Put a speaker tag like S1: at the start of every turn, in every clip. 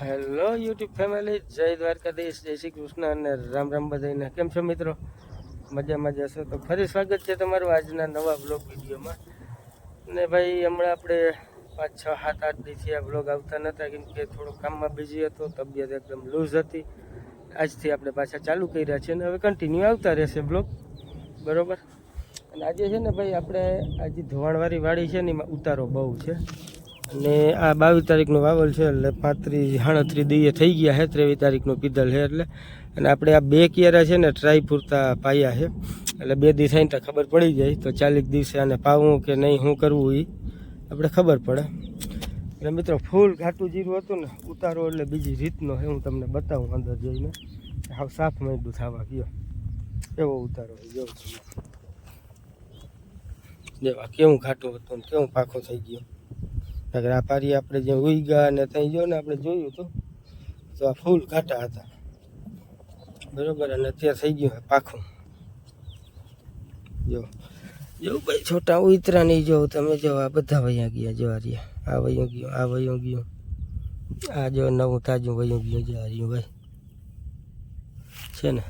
S1: Hello YouTube family, જય દ્વારકાધીશ, જય શ્રી કૃષ્ણ અને રામ રામ બધાને કેમ છો મિત્રો? મજા મજા છો તો ફરી સ્વાગત છે તમારું આજના નવા બ્લોગ વિડીયોમાં. ને ભાઈ, હમણાં આપણે પાંચ, છ, સાત, આઠ દિવસથી આ બ્લોગ આવતા નહોતા કેમ કે થોડો કામમાં બિઝી હતો, તબિયત એકદમ લૂઝ હતી. આજથી આપણે પાછા ચાલુ કર્યા છે અને હવે કન્ટિન્યુ આવતા રહેશે બ્લોગ બરાબર? અને આજે છે ને ભાઈ, આપણે આજે ધોવાણવાળી વાડી છે ને એમાં ઉતારો બહુ છે. અને આ બાવીસ તારીખનું વાવલ છે, એટલે પાંત્રીસ, સાડત્રીસ દીએ થઈ ગયા છે, ત્રેવીસ તારીખનું પીધલ છે, એટલે અને આપણે આ બે કિયારા છે ને ટ્રાય પૂરતા પાયા છે, એટલે બે દિવસ આવીને તો ખબર પડી જાય, તો ચાલીસ દિવસે આને પાવું કે નહીં શું કરવું એ આપણે ખબર પડે. એટલે મિત્રો, ફૂલ ઘાટું જીરું હતું ને, ઉતારો એટલે બીજી રીતનો છે, હું તમને બતાવું અંદર જઈને. હાવ સાફ માંડું થવા ગયો એવો ઉતારો જોઉં જેવા કેવું ઘાટું હતું કેવું પાખો થઈ ગયો. નકર આ પારી આપણે જે ઉઈગા અને ત્યાં જો ને આપણે જોયું હતું તો આ ફૂલ ઘાટા હતા. બરોબર, અને અત્યારે થઈ ગયું છે પાખું. જો. જો ભાઈ, છોટા ઉતરા નહીં જો, તમે જો, આ બધા વયા ગયા જો આ રહ્યા. આ વયું ગયું, આ વયું ગયું. આ જો નવું તાજું વયું ગયું જો આ રહ્યું ભાઈ. છે ને?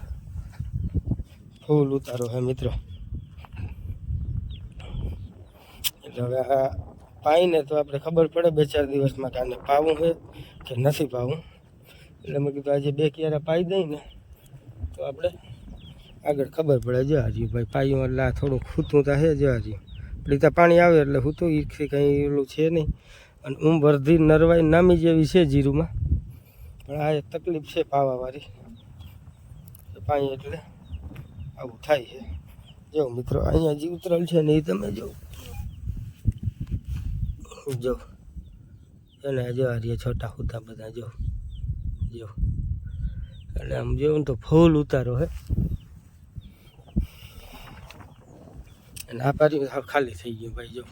S1: ફૂલ ઉતારો હે મિત્રો. એટલે હવે આ પાઈને તો આપણે ખબર પડે બે ચાર દિવસમાં કે આને પાવું છે કે નથી પાવું. એટલે મેં કીધું આજે બે ક્યારે પાઈ દઈ ને તો આપણે આગળ ખબર પડે. જો હજી ભાઈ, પાયું એટલે આ થોડું ખૂતું તો છે, જો હજી. પડીતા પાણી આવે એટલે ખૂતું એ કંઈ ઓલું છે નહીં. અને ઊં વર્ધી નરવાઈ નામી જેવી છે જીરુમાં. પણ આ એક તકલીફ છે પાવાવાળી. પાણી એટલે આવું થાય છે. જો મિત્રો, અહીંયા જે ઉતરેલ છે ને એ તમે જો. જો એને જો આ રહ્યા છોટા ઉતા બધા જો જો. એટલે આમ જો ને તો ફૂલ ઉતારો હે. અને આ પારી હાવ ખાલી થઈ ગયું ભાઈ જો.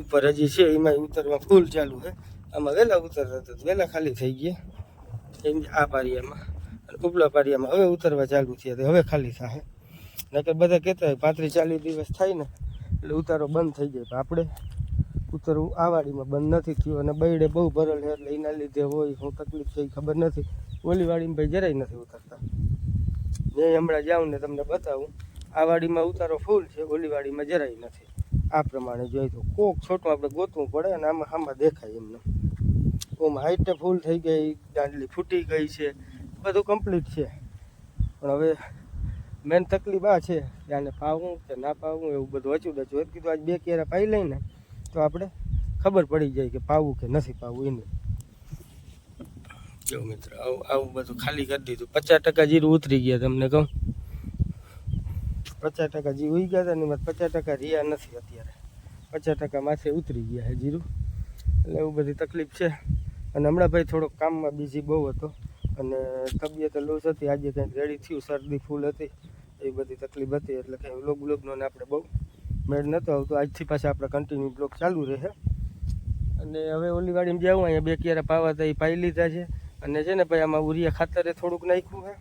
S1: ઉપર હજી છે, એમાં ઉતરવા ફૂલ ચાલુ છે આમાં વહેલા ઉતરતા હતા તો વહેલા ખાલી થઈ ગયા. એમ આ પારિયામાં. અને ઉપલા પારિયામાં હવે ઉતરવા ચાલુ થયા તો હવે ખાલી થાય નકર બધા કહેતા હોય, પાંત્રીસ ચાલીસ દિવસ થાય ને, એટલે ઉતારો બંધ થઈ જાય પણ આપણે ઉતરવું આ વાડીમાં બંધ નથી થયું અને બૈડે બહુ ભરેલ છે એટલે એના લીધે હોય, શું તકલીફ છે એ ખબર નથી. ઓલી વાડીમાં ભાઈ જરાય નથી ઉતરતા. મેં હમણાં જાઉં ને તમને બતાવું. આ વાડીમાં ઉતારો ફૂલ છે, ઓલી વાડીમાં જરાય નથી. આ પ્રમાણે જોઈએ તો કોક છોટું આપણે ગોતવું પડે અને આમાં આમાં દેખાય એમને. ઓમ હાઈટે ફૂલ થઈ ગઈ, દાંડલી ફૂટી ગઈ છે. બધું કમ્પ્લીટ છે. પણ હવે મેન તકલીફ આ છે કે આને પાવું કે ના પાવું એવું બધું અચું દચું કીધું, આજ બે કેરા પાઈ લઈને તો આપણે ખબર પડી જાય કે પાવું કે નથી પાવું એને. જો મિત્ર આવું આવું બધું ખાલી કરી દીધું. પચાસ ટકા જીરું ઉતરી ગયા તમને કહું. પચાસ ટકા જીરું ઉઈ ગયા હતા ને એમાં પચાસ ટકા રહ્યા નથી અત્યારે. પચાસ ટકા માથે ઉતરી ગયા છે જીરું. એટલે એવું બધી તકલીફ છે. અને હમણાં ભાઈ થોડોક કામમાં બીઝી બહુ હતો. અને તબિયત લૂઝ હતી. આજે કંઈક રેડી થયું શરદી ફૂલ હતી. એ બધી તકલીફ હતી. એટલે કંઈ વ્લોગ બ્લોગનો ને આપણે બહુ મેળ નહોતો આવતો. આજથી પાછા આપણે કન્ટિન્યુ બ્લોક ચાલુ રહે. અને હવે ઓલી વાડીમાં જાઉં અહીંયા બે ક્યારે પાવા હતા એ પાઈ લીધા છે. અને છે ને ભાઈ, આમાં ઉરિયા ખાતરે થોડુંક નાખ્યું છે.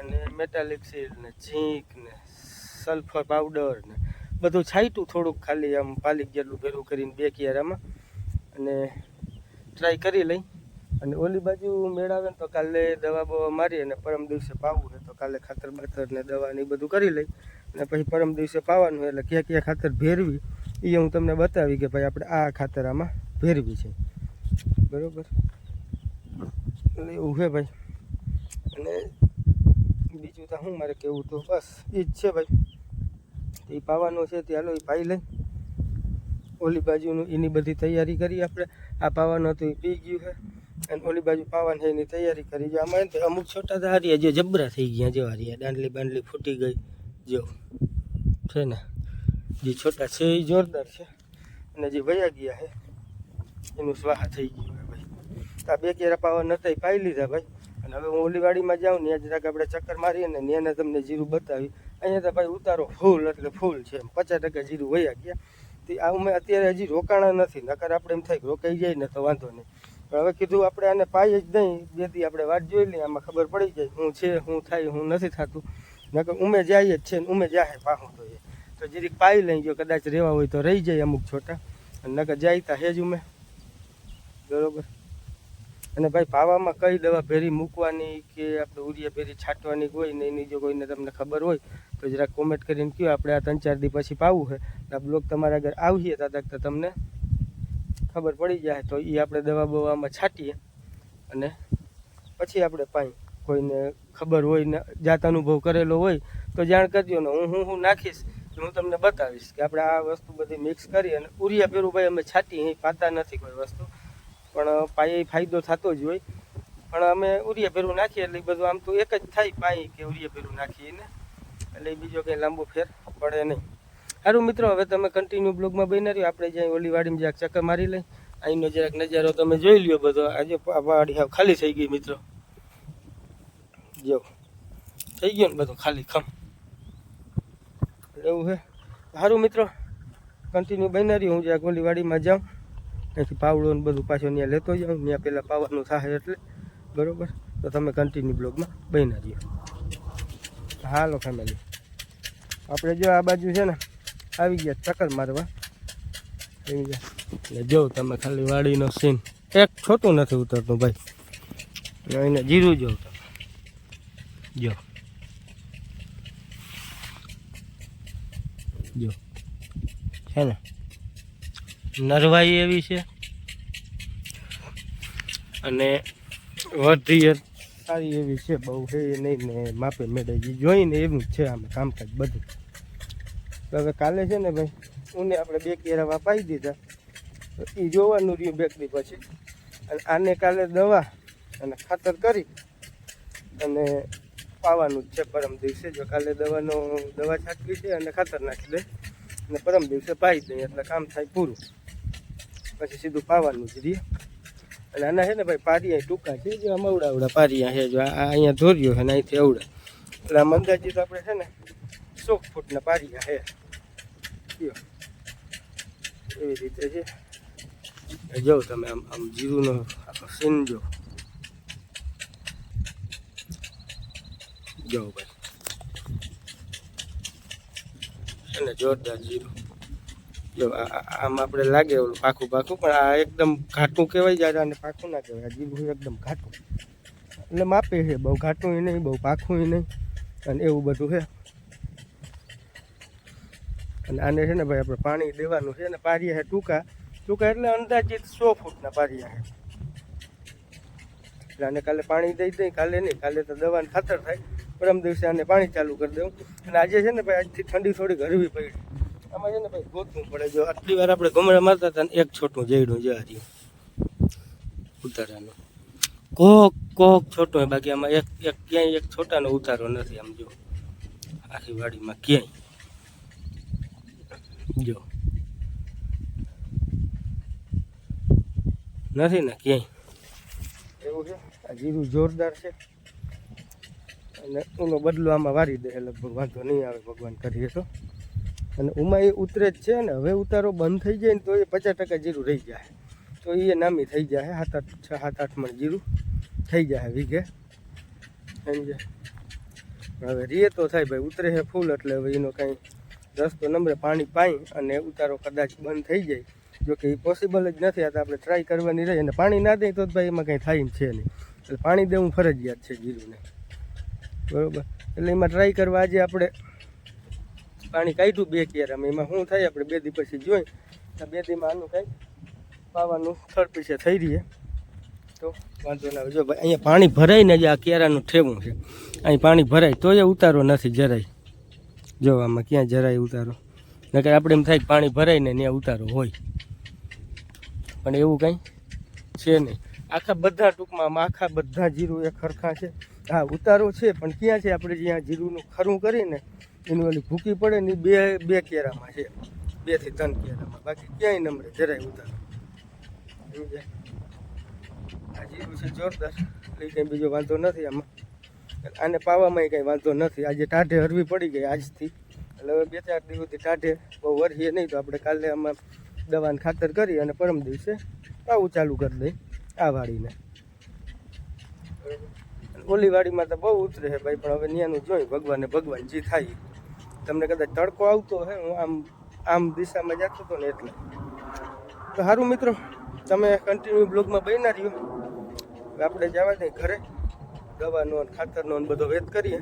S1: અને મેટાલિક સીડ ને ઝીંક ને સલ્ફર પાવડર ને બધું છાંટ્યું થોડુંક ખાલી આમ પાલિક જેટલું ભેરું કરીને બે કિયારામાં અને ટ્રાય કરી લઈ. અને ઓલી બાજુ મેળાવે ને તો કાલે દવા બવા મારી અને પરમ દિવસે પાવું છે. તો કાલે ખાતર બાતર ને દવા ને એ બધું કરી લઈ. અને પછી પરમ દિવસે પાવાનું એટલે ક્યાં ક્યાં ખાતર ભેરવી એ હું તમને બતાવી કે ભાઈ આપણે આ ખાતર આમાં ભેરવી છે. બરાબર? એટલે એવું છે ભાઈ. અને બીજું તો શું મારે કેવું તો બસ એ જ છે ભાઈ. એ પાવાનો છે તે હાલો એ પાઈ લઈ. ઓલી બાજુનું એની બધી તૈયારી કરી આપણે. આ પાવાનું હતું એ પી ગયું છે અને ઓલી બાજુ પાવાનું છે એની તૈયારી કરી. જો આમાં અમુક છોટા તો હાર્યા જે જબરા થઈ ગયા જો હાર્યા દાંડલી બાંડલી ફૂટી ગઈ. જો છે ને, જે છોટા છે, એ જોરદાર છે. અને જે વયા ગયા છે એનું સ્વાહા થઈ ગયું હોય ભાઈ. આ બે કેરા પાવા નતા પાઈ લીધા ભાઈ. અને હવે હું ઓલી વાડીમાં જાઉં ને જરાક આપણે ચક્કર મારીએ ને એને તમને જીરું બતાવી. અહીંયા તો ભાઈ ઉતારો ફૂલ, એટલે ફૂલ છે એમ. પચાસ ટકા જીરું વયા ગયા. તે આ અમે અત્યારે હજી રોકાણા નથી, નકર આપણે એમ થાય રોકાઈ જાય ને તો વાંધો નહીં. પણ હવે કીધું આપણે આને પાઈ જ નહીં. બે દી આપણે વાત જોઈ લઈએ, આમાં ખબર પડી જાય હું છે, હું થાય, હું નથી થતું. નકર ઉમે જાય જ છે ને ઉમે જાહે પાહું તો એ. તો જરીક પાઈ લઈ જો કદાચ રહેવા હોય તો રહી જાય અમુક છોટા. અને નકર જાય તા હેજ ઉમે. બરોબર? અને ભાઈ પાવામાં કઈ દવા ભેરી મૂકવાની કે આપણે ઉરિયા ભેરી છાંટવાની હોય ને એની જો કોઈને તમને ખબર હોય, તો જરાક કોમેન્ટ કરીને કહો આપણે આ ત્રણ ચાર દી પછી પાવું છે આ બ્લોગ તમારા આગળ આવીએ તાતા તો તમને ખબર પડી જાય તો એ આપણે દવા બવામાં છાંટીએ. અને પછી આપણે પાઈ. કોઈને ખબર હોય ને જાત અનુભવ કરેલો હોય, તો જાણ કરજો ને હું હું હું નાખીશ હું તમને બતાવીશ કે આપણે આ વસ્તુ બધી મિક્સ કરી અને ઉરિયા પેરું ભાઈ અમે છાંટી, અહીં પાતા નથી કોઈ વસ્તુ. પણ પાયે ફાયદો થતો જ હોય. પણ અમે ઉરિયા પેરું નાખીએ એટલે બધું આમ તો એક જ થાય પાઈ કે ઉરિયા પેરું નાખીએ ને. એટલે બીજો કંઈ લાંબો ફેર પડે નહીં. સારું મિત્રો, હવે તમે કન્ટિન્યુ બ્લોગમાં બની રહ્યો. આપણે જ્યાં ઓલી જ્યાં ચક્કર મારી લઈ. અહીંનો જરાક નજારો તમે જોઈ લ્યો બધો. આજે વાડી ખાલી થઈ ગઈ મિત્રો. જો થઈ ગયો ને બધું ખાલી, ખમ. એવું છે સારું મિત્રો કન્ટિન્યુ બની રહ્યો. હું જ્યાં ગોલીવાડીમાં જાઉં, ત્યાંથી પાવડો ને બધું પાછું ત્યાં લેતો જાઉં. ત્યાં પહેલાં પાવાનું થાય એટલે, બરોબર? તો તમે કન્ટિન્યુ બ્લોગમાં બની રહ્યો. હાલો ફેમિલી આપણે જો આ બાજુ છે ને, આવી ગયા ચક્કર મારવા. આવી ગયા. એટલે જો તમે ખાલી વાડીનો સીન એક છોટું નથી ઉતરતું ભાઈ. એને જીરું જો તમે જો જો છે ને નરવાઈ એવી છે? અને વધી સારી એવી છે બહુ છે એ નહીં ને માપે મેળે જોઈને એવું છે આમાં કામકાજ બધું. તો હવે કાલે છે ને ભાઈ ઉને આપણે બે કેરા વાપાઈ દીધા. એ જોવાનું રહ્યું બેકરી પછી. અને આને કાલે દવા અને ખાતર કરી. અને પાવાનું જ છે. પરમ દિવસે જો કાલે દવાનો, દવા છાંટવી છે અને ખાતર નાખી દે. અને પરમ દિવસે પાઈ દઈએ એટલે કામ થાય પૂરું. પછી સીધું પાવાનું જ રહીએ. અને આના છે ને ભાઈ, પારિયા ટૂંકા છે, જે આમ અવડા અવડા પારિયા છે, જો આ અહીંયા ધોર્યો છે ને અહીંથી અવડા. એટલે આમ અંદાજિત આપણે છે ને સો ફૂટના પારિયા છે. એવી રીતે છે. જો તમે આમ આમ જીરુંનો આખો સીન જો. જો ભાઈ. અને જોરદાર જીરું. જો આમ આપણે લાગે ઓલું પાકું પાકું, પણ આ એકદમ ઘાટું કહેવાય જાય અને પાકું ના કહેવાય. આ જીરું એકદમ ઘાટું. એટલે માપે છે, બહુ ઘાટું નહીં, બહુ પાકું નહીં, અને એવું બધું છે. અને આને છે ને ભાઈ, આપણે પાણી દેવાનું છે ને પારિયા છે ટૂંકા. ટૂંકા એટલે અંદાજિત સો ફૂટના પારિયા છે. એટલે આને કાલે પાણી દઈ દઈ કાલે નહીં, કાલે તો દવાને ખાતર થાય, પરમ દિવસે આને પાણી ચાલુ કરી દઉં અને આજે છે ને ભાઈ, આજથી ઠંડી થોડી હરવી પડી. આમાં છે ને ભાઈ, ગોતવું પડે જો. આટલી વાર આપણે ગમડા મારતા હતા ને એક છોટું જઈડું જ હાર્યું. ઉતારાનું. કોક કોક છોટો હોય, બાકી આમાં એક એક ક્યાંય એક છોટાનો ઉતારો નથી આમ જો. આખી વાડીમાં ક્યાંય. જો. નથી ને ક્યાંય. છે. આ જીરું જોરદાર છે. અને એનો બદલો આમાં વારી દે લગભગ વાંધો નહીં આવે, ભગવાન કરીએ તો. અને ઉમાં એ ઉતરે જ છે ને, હવે ઉતારો બંધ થઈ જાય ને તો એ પચાસ ટકા જીરું રહી જાય. તો એ નામી થઈ જાય, સાત આઠ, છ, સાત આઠ મણ જીરું થઈ જાય, વીઘે. સમજે હવે રીએ તો થાય ભાઈ, ઉતરે છે ફૂલ એટલે હવે એનો કાંઈ રસ્તો નંબરે પાણી પાઈ અને ઉતારો કદાચ બંધ થઈ જાય. જો કે એ પોસિબલ જ નથી, આ તો આપણે ટ્રાય કરવાની રહી અને પાણી ના દઈએ તો ભાઈ એમાં કંઈ થાય છે નહીં. એટલે પાણી દેવું ફરજિયાત છે જીરુને. બરાબર? એટલે એમાં ટ્રાય કરવા આજે આપણે પાણી કાઢ્યું બે કેરામાં એમાં શું થાય, આપણે બે દી પછી જોઈ. તો બે દીમાં આનું કાંઈ પાવાનું થર્ડ પીસે થઈ રહીએ. તો વાંધો ના જો ભાઈ, અહીંયા પાણી ભરાય ને જે આ કેરાનું ઠેવું છે. અહીં પાણી ભરાય તો એ ઉતારો નથી, જરાય. જો આમાં ક્યાં જરાય ઉતારો. નકર આપણે એમ થાય પાણી ભરાય ને ત્યાં ઉતારો હોય. પણ એવું કંઈ છે નહીં. આખા બધા ટૂંકમાં આખા બધા જીરું એ ખરખા છે. હા ઉતારો છે, પણ ક્યાં છે? આપણે જ્યાં જીરુંનું ખરું કરીને એની ઓલી ભૂકી પડે ને બે બે કેરામાં છે. બેથી ત્રણ કેરામાં. બાકી ક્યાંય નમરે, જરાય ઉતારો. સમજ્યા? આ જીરું છે જોરદાર. એટલે કંઈ બીજો વાંધો નથી આમાં. આને પાવામાં કંઈ વાંધો નથી. આજે ટાઢે હરવી પડી ગઈ આજથી. એટલે હવે બે ચાર દિવસથી ટાઢે બહુ વરસીએ નહીં તો આપણે કાલે આમાં દવાને ખાતર કરી અને પરમ દિવસે આવું ચાલુ કરી દઈ આ વાડીને. ઓલી વાડીમાં તો બહુ ઉતરે છે ભાઈ, પણ હવે ત્યાંનું જોઈ ભગવાને ભગવાન જે થાય. તમને કદાચ તડકો આવતો હે, હું આમ આમ દિશામાં જતો હતો ને એટલે. તો સારું મિત્રો, તમે કન્ટિન્યુ બ્લોગમાં બન્યા રહ્યો. આપણે જવા દઈએ ઘરે. દવાનો ખાતરનો બધો વેત કરીએ.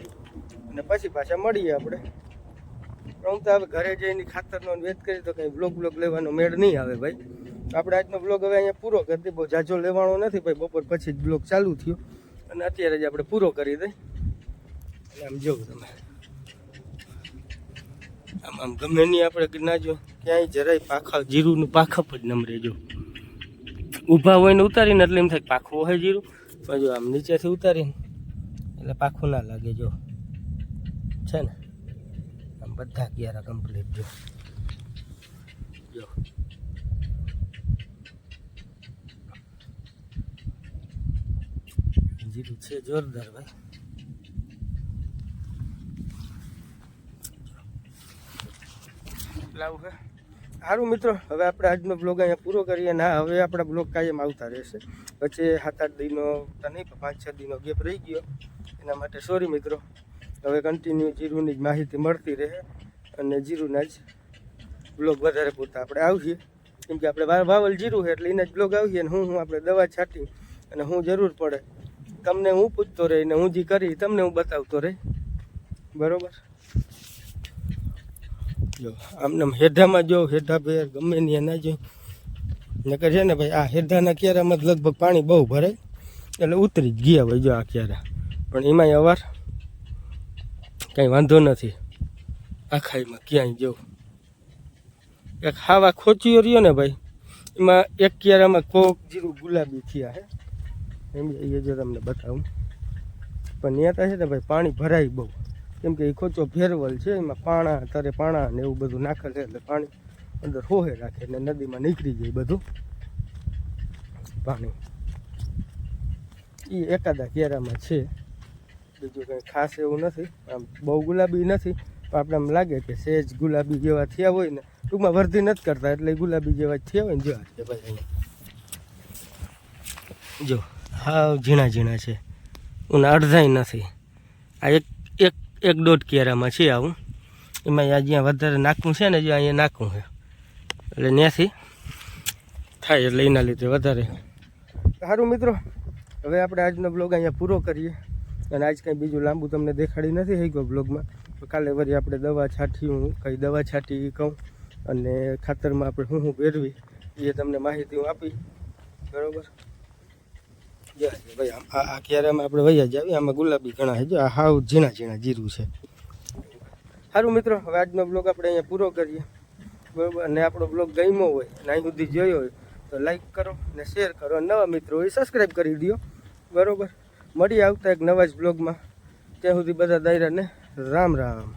S1: અને પછી પાછા મળીએ આપણે. હું તો હવે ઘરે જઈને ખાતરનો વેત કરીએ તો કંઈ બ્લોગ બ્લોગ લેવાનો મેળ નહીં આવે ભાઈ. આપણે આજનો બ્લોગ હવે અહીંયા પૂરો કરી દઈએ. બહુ જાજો લેવાનો નથી ભાઈ. બપોર પછી જ બ્લોગ ચાલુ થયો. અને અત્યારે જ આપણે પૂરો કરી દઈ એટલે આમ જોવું તમે. આમ આમ ગમે નહીં આપણે ના જો, ક્યાંય જરાય પાખા જીરુંનું પાખપ જ નમરે જો. ઊભા હોય ને ઉતારીને એટલે એમ થાય પાખું હોય જીરું. પણ જો આમ નીચેથી ઉતારીને, એટલે પાખું ના લાગે જો. છે ને? બધા ક્યારા કમ્પ્લીટ જો. જો. જીરું છે જોરદાર ભાઈ. લાવું છે સારું મિત્રો, હવે આપણે આજનો બ્લોગ અહીંયા પૂરો કરીએ ના હવે આપણા બ્લોગ કાયમ આવતા રહેશે. પછી સાત આઠ દિનો નહીં પાંચ છ દિનો ગેપ રહી ગયો. એના માટે સોરી મિત્રો. હવે કન્ટિન્યુ જીરુની જ માહિતી મળતી રહે અને જીરુના જ બ્લોગ વધારે પૂરતા આપણે આવીએ કેમ કે આપણે વાવલ જીરું છે એટલે એના જ બ્લોગ આવીએ ને હું હું આપણે દવા છાંટી અને હું જરૂર પડે. તમને હું પૂછતો રહી ને હું જે કરી તમને હું બતાવતો રહી. બરોબર? જો, આમને આમ હેઢામાં જો, હેઢા ભેર, ગમે નહીં એના જો. નકર છે ને ભાઈ, આ હેઢાના ક્યારામાં લગભગ પાણી બહુ ભરાય. એટલે ઉતરી જ ગયા ભાઈ જો આ ક્યારા. પણ એમાંય અવાર કાંઈ વાંધો નથી. આખાઈમાં ક્યાંય જવું? એક હાવા ખોચીઓ રહ્યો ને ભાઈ, એમાં એક ક્યારામાં કોક જીરું ગુલાબી થયા હે. એમ એ જો તમને બતાવું. પણ ત્યાં તો છે ને ભાઈ પાણી ભરાય બહુ. કેમ કે એ ખોચો ફેરવલ છે, એમાં પાણા તારે પાણા ને એવું બધું નાખે છે, એટલે પાણી અંદર હોહે રાખે ને નદીમાં નીકળી જાય બધું. પાણી. એ એકાદા કેરામાં છે. બીજું કંઈ ખાસ એવું નથી. આમ બહુ ગુલાબી નથી, પણ આપણે આમ લાગે કે સેજ ગુલાબી જેવા થયા હોય ને, ટૂંકમાં વર્ધી નથી કરતા, એટલે ગુલાબી જેવા થયા હોય ને જેવા છે ભાઈ જો હા ઝીણા ઝીણા છે. હું અડધાય નથી. આ એક એક એક દોઢ કેરામાં છે આવું. એમાં આ જ્યાં વધારે નાખવું છે ને જો અહીંયા નાખવું છે. એટલે ત્યાંથી થાય, એટલે એના લીધે વધારે. સારું મિત્રો, હવે આપણે આજનો બ્લોગ અહીંયા પૂરો કરીએ. અને આજ કંઈ બીજું લાંબુ તમને દેખાડી નથી થઈ ગયો બ્લોગમાં કાલે વળી આપણે દવા છાંટી હું કઈ દવા છાંટી કહું. અને ખાતરમાં આપણે શું શું પહેરવી એ તમને માહિતી હું આપી. બરાબર? ભાઈ આ ક્યારામાં આપણે વૈયા જાવી આમાં ગુલાબી ઘણા છે. જો આ હાવ ઝીણા ઝીણા જીરું છે. સારું મિત્રો, હવે આજનો બ્લોગ આપણે અહીંયા પૂરો કરીએ. બરાબર? અને આપણો બ્લોગ ગમ્યો હોય, અને અહીં સુધી જોયો હોય, તો લાઈક કરો અને શેર કરો. નવા મિત્રો હોય સબસ્ક્રાઈબ કરી દો બરાબર? મળી આવતા એક નવા જ બ્લોગમાં ત્યાં સુધી બધા દાયરાને રામ રામ.